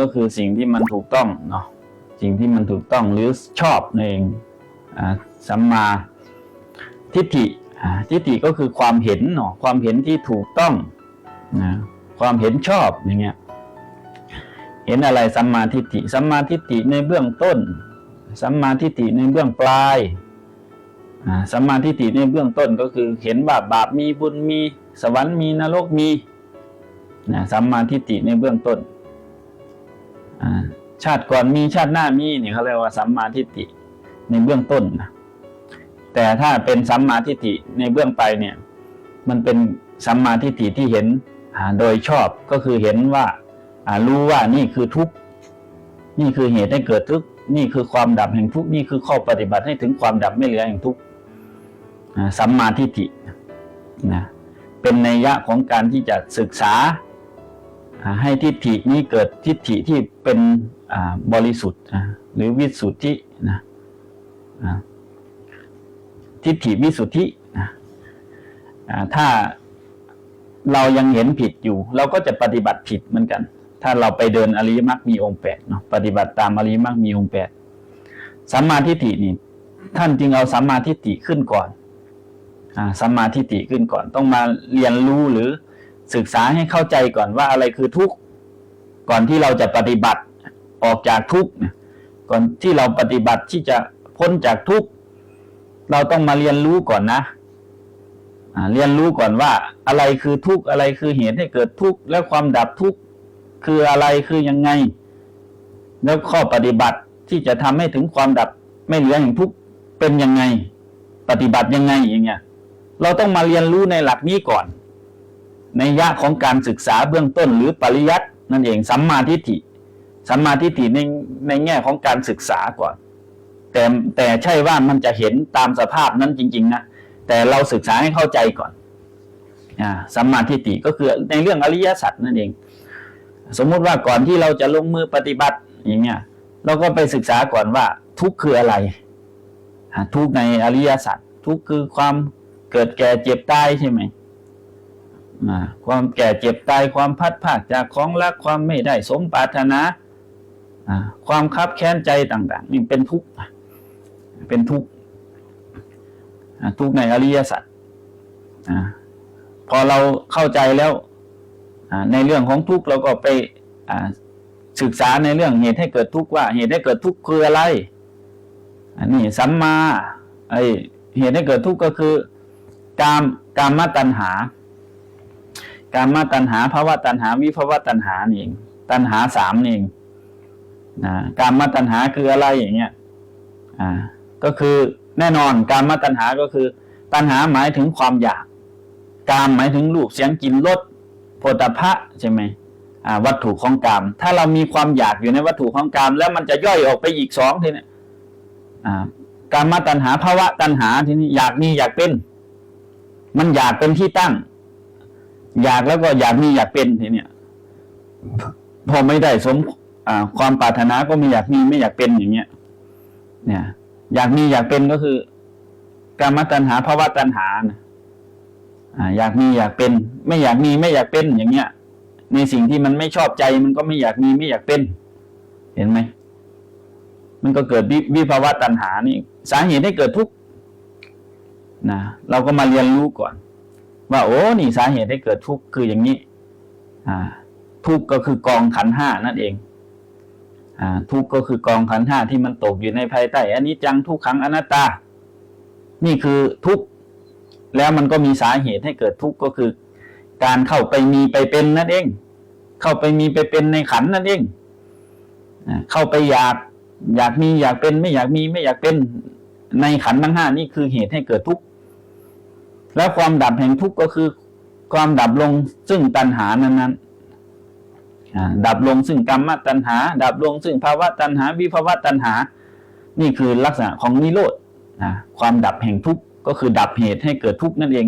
ก็คือสิ่งที่มันถูกต้องเนาะสิ่งที่มันถูกต้องหรือชอบนั่นเองอ่าสัมมาทิฏฐิอ่าทิฏฐิก็คือความเห็นเนาะความเห็นที่ถูกต้องนะความเห็นชอบอย่างเงี้ยเห็นอะไรสัมมาทิฏฐิสัมมาทิฏฐิในเบื้องต้นสัมมาทิฏฐิในเบื้องปลายอ่าสัมมาทิฏฐิในเบื้องต้นก็คือเห็นว่าบาปมีบุญมี สวรรค์มีนรกมีนะสัมมาทิฏฐิในเบื้องต้น ชาติก่อนมีชาติหน้ามีเนี่ยเขาเรียกว่าสัมมาทิฏฐิในเบื้องต้นนะแต่ถ้าเป็นสัมมาทิฏฐิในเบื้องไปเนี่ย มันเป็นสัมมาทิฏฐิที่เห็นโดยชอบก็คือเห็นว่ารู้ว่านี่คือทุกข์นี่คือเหตุให้เกิดทุกข์นี่คือความดับแห่งทุกข์นี่คือข้อปฏิบัติให้ถึงความดับไม่เหลือแห่งทุกข์สัมมาทิฏฐินะเป็นนัยยะของการที่จะศึกษา ให้ทิฏฐินี้เกิดทิฏฐิที่เป็นบริสุทธิ์หรือวิสุทธินะทิฏฐิวิสุทธินะถ้าเรายังเห็นผิดอยู่ เราก็จะปฏิบัติผิดเหมือนกัน ถ้าเราไปเดินอริยมรรคมีองค์แปดเนาะปฏิบัติตามอริยมรรคมีองค์แปดสัมมาทิฏฐินี่ท่านจึงเอาสัมมาทิฏฐิขึ้นก่อนอสัมมาทิฏฐิขึ้นก่อน ต้องมาเรียนรู้หรือ ศึกษาให้เข้าใจก่อนว่าอะไรคือทุกข์ก่อนที่เราจะปฏิบัติออกจากทุกข์ก่อนที่เราปฏิบัติที่จะพ้นจากทุกข์เราต้องมาเรียนรู้ก่อนนะเรียนรู้ก่อนว่า อะไรคือทุกข์อะไรคือเหตุให้เกิดทุกข์และความดับทุกข์คืออะไรคือยังไง แล้วข้อปฏิบัติที่จะทำให้ถึงความดับไม่เหลือแห่งทุกข์เป็นยังไง ปฏิบัติยังไงอย่างเงี้ย เราต้องมาเรียนรู้ในหลักนี้ก่อน ในยะของการศึกษาเบื้องต้นหรือปริยัตินั่นเองสัมมาทิฏฐิสัมมาทิฏฐิในในแง่ของการศึกษาก่อน แต่แต่ใช่ว่ามันจะเห็นตามสภาพนั้นจริง ๆ นะแต่เราศึกษาให้เข้าใจก่อนอ่าสัมมาทิฏฐิก็คือในเรื่องอริยสัจนั่นเอง สมมุติว่าก่อนที่เราจะลงมือปฏิบัติอย่างเงี้ยเราก็ไปศึกษาก่อนว่า ทุกข์คืออะไร ทุกข์ในอริยสัจทุกข์คือความเกิดแก่เจ็บตายใช่ไหม ความแก่เจ็บตายความพัดภาคจากของรักความไม่ได้สมปรารถนาความคับแค้นใจต่าง ๆ นี่เป็นทุกข์เป็นทุกข์ทุกข์ในอริยสัจพอเราเข้าใจแล้วในเรื่องของทุกข์เราก็ไปศึกษาในเรื่องเหตุให้เกิดทุกข์ว่า เหตุให้เกิดทุกข์คืออะไรอันนี้สัมมาไอเหตุให้เกิดทุกข์ก็คือ กามกามตัณหา การมาตัณหาภาวะตัณหาวิภาวะตัณหานี่เองตัณหาสามนี่เองนะการมาตัณหาคืออะไรอย่างเงี้ยอ่าก็คือแน่นอนการมาตัณหาก็คือ ตัณหาหมายถึงความอยาก กามหมายถึงรูปเสียงกลิ่นรสโผฏฐะใช่ไหมอ่าวัตถุของกาม ถ้าเรามีความอยากอยู่ในวัตถุของกาม แล้วมันจะย่อยออกไปอีกสองทีเนี้ยอ่าการมาตัณหาภาวะตัณหาทีนี้อยากมีอยากเป็น มันอยากเป็นที่ตั้ง อยากแล้วก็อยากมีอยากเป็นทีเนี้ยพอไม่ได้สมอ่าความปรารถนาก็ไม่อยากมีไม่อยากเป็นอย่างเงี้ย เนี่ย อยากมีอยากเป็นก็คือ การมตัณหาภาวะตัณหานะออยากมีอยากเป็น ไม่อยากมีไม่อยากเป็นอย่างเงี้ย ในสิ่งที่มันไม่ชอบใจมันก็ไม่อยากมีไม่อยากเป็น เห็นไหมมันก็เกิดวิวิภาวะตัณหานี่ สาเหตุให้เกิดทุกข์นะเราก็มาเรียนรู้ก่อน ว่าโอ้นี่สาเหตุให้เกิดทุกข์คืออย่างนี้ อ่า ทุกข์ก็คือกองขันห้านั่นเอง อ่า ทุกข์ก็คือกองขันห้าที่มันตกอยู่ในภายใต้อันนี้จังทุกขังอนัตตา นี่คือทุกข์แล้วมันก็มีสาเหตุให้เกิดทุกข์ก็คือ การเข้าไปมีไปเป็นนั่นเอง เข้าไปมีไปเป็นในขันนั่นเองอเข้าไปอยากอยากมีอยากเป็นไม่อยากมีไม่อยากเป็นในขันทั้งห้านี่คือเหตุให้เกิดทุกข์ แล้วความดับแห่งทุกข์ก็คือ ความดับลงซึ่งตัณหานั้นๆดับลงซึ่งกรรมตัณหา ดับลงซึ่งภาวะตัณหา วิภาวะตัณหา นี่คือลักษณะของนิโรธนะความดับแห่งทุกข์ก็คือดับเหตุให้เกิดทุกข์นั่นเอง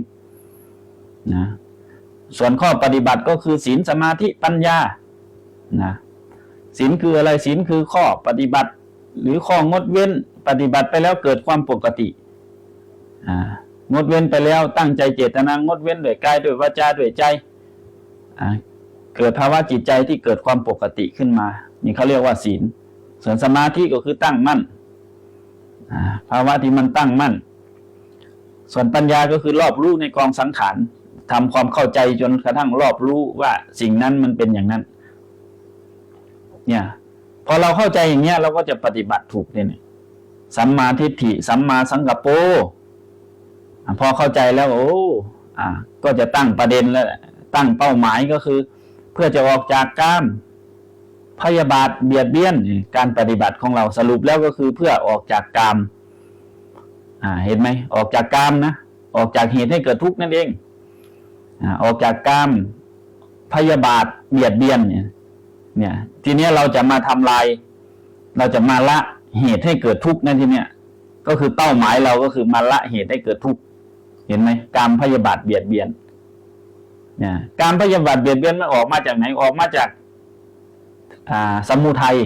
นะส่วนข้อปฏิบัติก็คือศีลสมาธิปัญญานะศีลคืออะไรศีลคือข้อปฏิบัติ หรือข้องดเว้นปฏิบัติไปแล้วเกิดความปกติอ่า งดเว้นไปแล้วตั้งใจเจตนางดเว้นด้วยกายด้วยวาจาด้วยใจเกิดภาวะจิตใจที่เกิดความปกติขึ้นมา นี่เขาเรียกว่าศีล ส่วนสมาธิก็คือตั้งมั่นภาวะที่มันตั้งมั่น ส่วนปัญญาก็คือรอบรู้ในกองสังขารทำความเข้าใจจนกระทั่งรอบรู้ว่าสิ่งนั้นมันเป็นอย่างนั้น เนี่ย พอเราเข้าใจอย่างเนี้ยเราก็จะปฏิบัติถูกเนี่ยสัมมาทิฏฐิสัมมาสังกัปโป พอเข้าใจแล้วโอ้อ่า ก็จะตั้งประเด็นแล้วตั้งเป้าหมายก็คือ เพื่อจะออกจากกามพยาบาทเบียดเบี้ยนการปฏิบัติของเราสรุปแล้วก็คือเพื่อออกจากกามอ่า เห็นไหมออกจากกามนะออกจากเหตุให้เกิดทุกข์นั่นเองอ่าออกจากกามพยาบาทเบียดเบียนเนี่ย เนี่ย ทีนี้เราจะมาทำลาย เราจะมาละเหตุให้เกิดทุกข์นั่นทีเนี้ยก็คือเป้าหมายเราก็คือมาละเหตุให้เกิดทุกข์ เห็นไหมการพยาบาทเบียดเบียนเนี่ยการพยาบาทเบียดเบียนมันออกมาจากไหนออกมาจากอ่าสมุทัย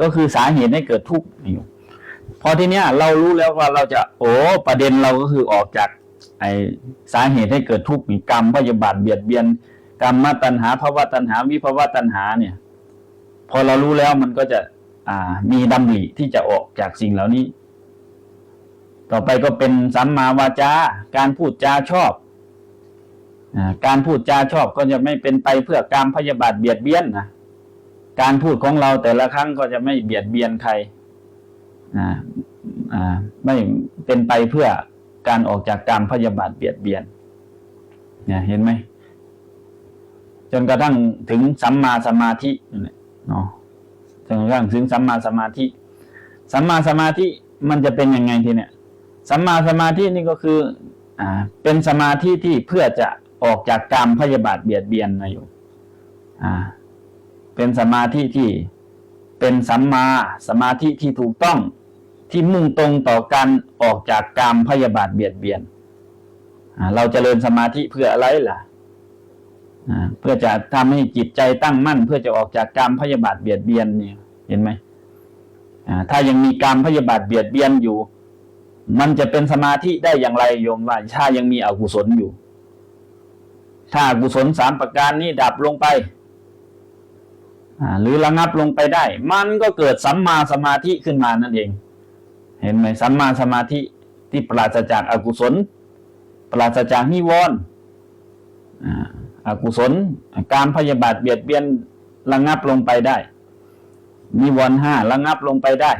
ก็คือสาเหตุให้เกิดทุกข์อยู่พอทีเนี้ยเรารู้แล้วว่าเราจะโอ้ประเด็นเราก็คือออกจากไอสาเหตุให้เกิดทุกข์นี่กรรมพยาบาทเบียดเบียนกรรมมาตัณหาภาวะตัณหา วิภาวะตัณหาเนี่ย พอเรารู้แล้วมันก็จะ อ่า มีดำริที่จะออกจากสิ่งเหล่านี้ ต่อไปก็เป็นสัมมาวาจาการพูดจาชอบอการพูดจาชอบก็จะไม่เป็นไปเพื่อการพยาบาทเบียดเบียนนะการพูดของเราแต่ละครั้งก็จะไม่เบียดเบียนใครไม่เป็นไปเพื่อการออกจากการพยาบาทเบียดเบียนเนี่ยเห็นไหมจนกระทั่งถึงสัมมาสมาธิเนาะจนกระทั่งถึงสัมมาสมาธิสัมมาสมาธิมันจะเป็นยังไงทีเนี่ย สัมมาสมาธินี่ก็คืออ่าเป็นสมาธิที่เพื่อจะออกจากกรรมพยาบาทเบียดเบียนนะอยู่อ่า เป็นสมาธิที่เป็นสัมมาสมาธิที่ถูกต้องที่มุ่งตรงต่อการออกจากกรรมพยาบาทเบียดเบียนเราจเจริญสมาธิเพื่ออะไรล่ะเพื่อจะทำให้จิตใจตั้งมั่น เพื่อจะออกจากกรรมพยาบาทเบียดเบียนเนี่ย เห็นไหมถ้ายังมีกรรมพยาบาทเบียดเบียนอยู่ มันจะเป็นสมาธิได้อย่างไรโยมว่าถ้ายังมีอกุศลอยู่ ถ้าอกุศลสามประการนี้ดับลงไปหรือระงับลงไปได้ มันก็เกิดสัมมาสมาธิขึ้นมานั่นเอง เห็นไหมสัมมาสมาธิที่ปราศจากอากุศล ปราศจากนิวรณ์อ่าอากุศล การพยาบาทเบียดเบียนระงับลงไปได้ นิวรณ์ห้าระงับลงไปได้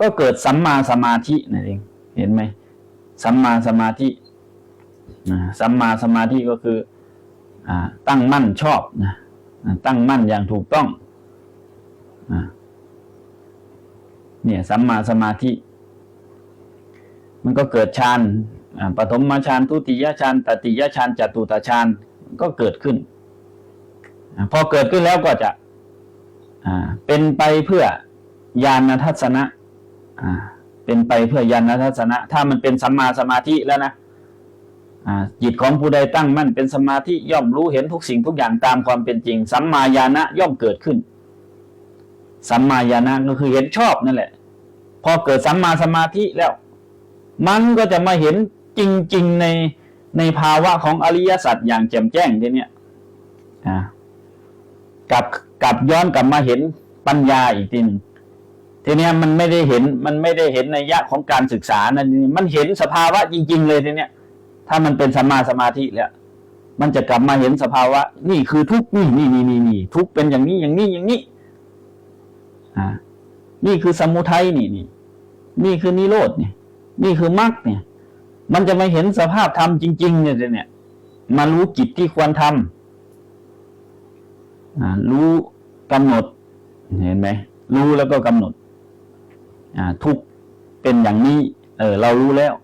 ก็เกิดสัมมาสมาธินั่นเอง เห็นไหมสัมมาสมาธิสัมมาสมาธิก็คืออ่าตั้งมั่นชอบนะตั้งมั่นอย่างถูกต้องอเนี่ยสัมมาสมาธิ มันก็เกิดฌานปฐมฌานทุติยฌานตติยฌานจตุตฌานก็เกิดขึ้นอพอเกิดขึ้นแล้วก็จะอ่าเป็นไปเพื่อญาณทัศนะอ่า เป็นไปเพื่อญาณทัศนะ ถ้ามันเป็นสัมมาสมาธิแล้วนะจิตของผู้ใดตั้งมั่นเป็นสมาธิย่อมรู้เห็นทุกสิ่งทุกอย่างตามความเป็นจริง สัมมาญาณะย่อมเกิดขึ้น สัมมาญาณะก็คือเห็นชอบนั่นแหละ พอเกิดสัมมาสมาธิแล้ว มันก็จะมาเห็นจริง ๆ ในในภาวะของอริยสัจอย่างแจ่มแจ้งทีเนี้ยกลับกลับย้อนกลับมาเห็นปัญญาอีกทีหนึ่ง ทีเนี้ยมันไม่ได้เห็นมันไม่ได้เห็นในยะของการศึกษานะมันเห็นสภาวะจริง ๆ เลยทีเนี้ย ถ้ามันเป็นสัมมาสมาธิแล้วมันจะกลับมาเห็นสภาวะ นี่คือทุกนี่นี่นี่นี่นี่ทุกเป็นอย่างนี้อย่างนี้อย่างนี้อ่านี่คือสมุทัยนี่นี่นี่คือนิโรธเนี่ย นี่คือมรรคเนี่ย มันจะมาเห็นสภาพธรรมจริง ๆ เนี่ยเนี่ย มารู้จิตที่ควรทำอ่ารู้กำหนด เห็นไหมรู้แล้วก็กำหนด ทุกเป็นอย่างนี้ เออ เรารู้แล้ว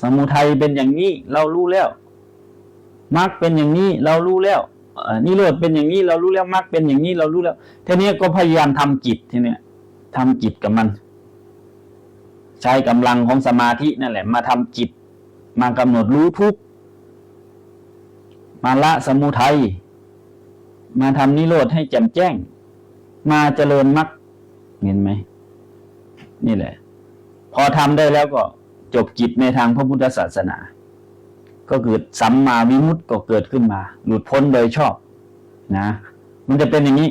สมุทัยเป็นอย่างนี้ เรารู้แล้วมรรคเป็นอย่างนี้ เรารู้แล้วเอ่อนิโรธเป็นอย่างนี้เรารู้แล้วมรรคเป็นอย่างนี้เรารู้แล้วทีนี้ก็พยายามทำจิตทีเนี้ยทำจิตกับมัน ใช้กำลังของสมาธินั่นแหละ มาทำจิต มากำหนดรู้ทุกมาละสมุทัยมาทำนิโรธให้แจ่มแจ้ง มาเจริญมรรคเห็นไหม นี่แหละ พอทำได้แล้วก็จบจิตในทางพระพุทธศาสนา ก็เกิดสัมมาวิมุตติก็เกิดขึ้นมา หลุดพ้นโดยชอบนะ มันจะเป็นอย่างนี้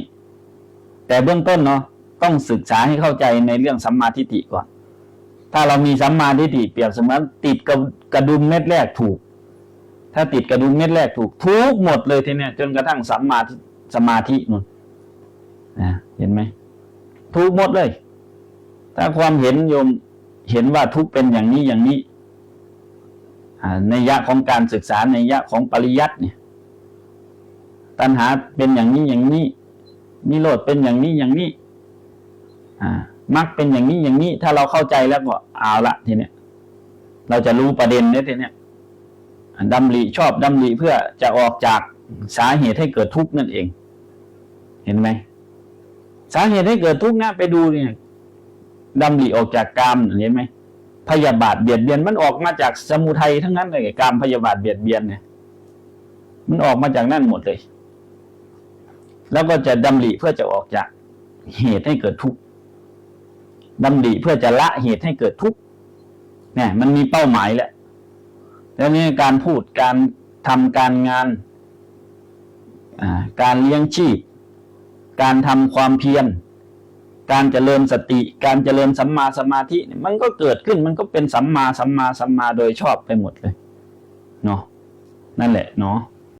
แต่เบื้องต้นเนาะต้องศึกษาให้เข้าใจในเรื่องสัมมาทิฏฐิก่อน ถ้าเรามีสัมมาทิฏฐิเปรียบเสมือนติดกระกระดุมเม็ดแรกถูก ถ้าติดกระดุมเม็ดแรกถูกทุกหมดเลยทีเนี้ยจนกระทั่งสัมมาสมาธินู่นนะเห็นไหมทุกหมดเลย ถ้าความเห็นโยมเห็นว่าทุกเป็นอย่างนี้อย่างนี้ในยะของการศึกษาในยะของปริยัติเนี่ย ตัณหาเป็นอย่างนี้อย่างนี้นิโรธเป็นอย่างนี้อย่างนี้มรรคเป็นอย่างนี้อย่างนี้ ถ้าเราเข้าใจแล้วก็เอาละทีเนี้ยเราจะรู้ประเด็นเนี่ยทีเนี้ยดำริชอบดำริเพื่อจะออกจากสาเหตุให้เกิดทุกข์นั่นเอง เห็นไหมสาเหตุให้เกิดทุกข์นะไปดูเนี่ย ดำริออกจากกามเห็นไหมพยาบาทเบียดเบียนมันออกมาจากสมุทัยทั้งนั้นเลยกามพยาบาทเบียดเบียนเนี่ยมันออกมาจากนั่นหมดเลย แล้วก็จะดำริเพื่อจะออกจากเหตุให้เกิดทุกข์ดำริเพื่อจะละเหตุให้เกิดทุกข์เนี่ยมันมีเป้าหมายแหละแล้วนี่การพูดการทำการงานอ่าการเลี้ยงชีพ การทำความเพียร การเจริญสติ การเจริญสัมมาสมาธิมันก็เกิดขึ้นมันก็เป็นสัมมาสัมมาสัมมาโดยชอบไปหมดเลยเนาะนั่นแหละเนาะ